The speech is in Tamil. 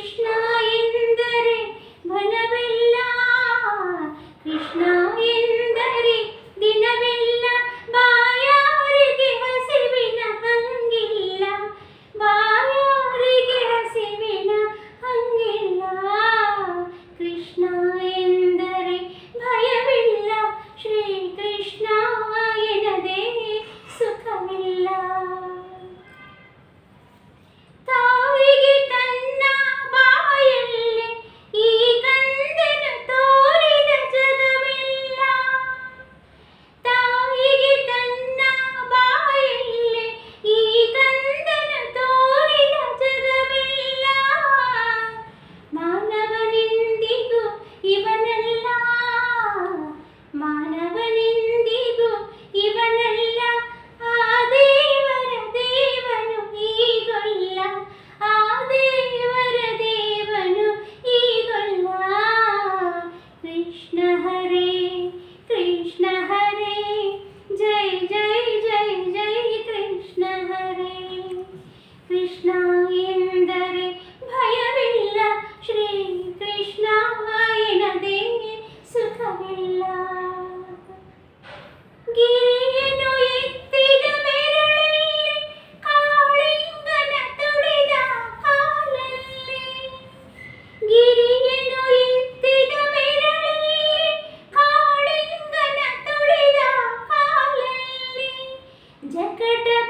ಕೃಷ್ಣ ಎಂದರೆ ಬಲವಿಲ್ಲ Jacket.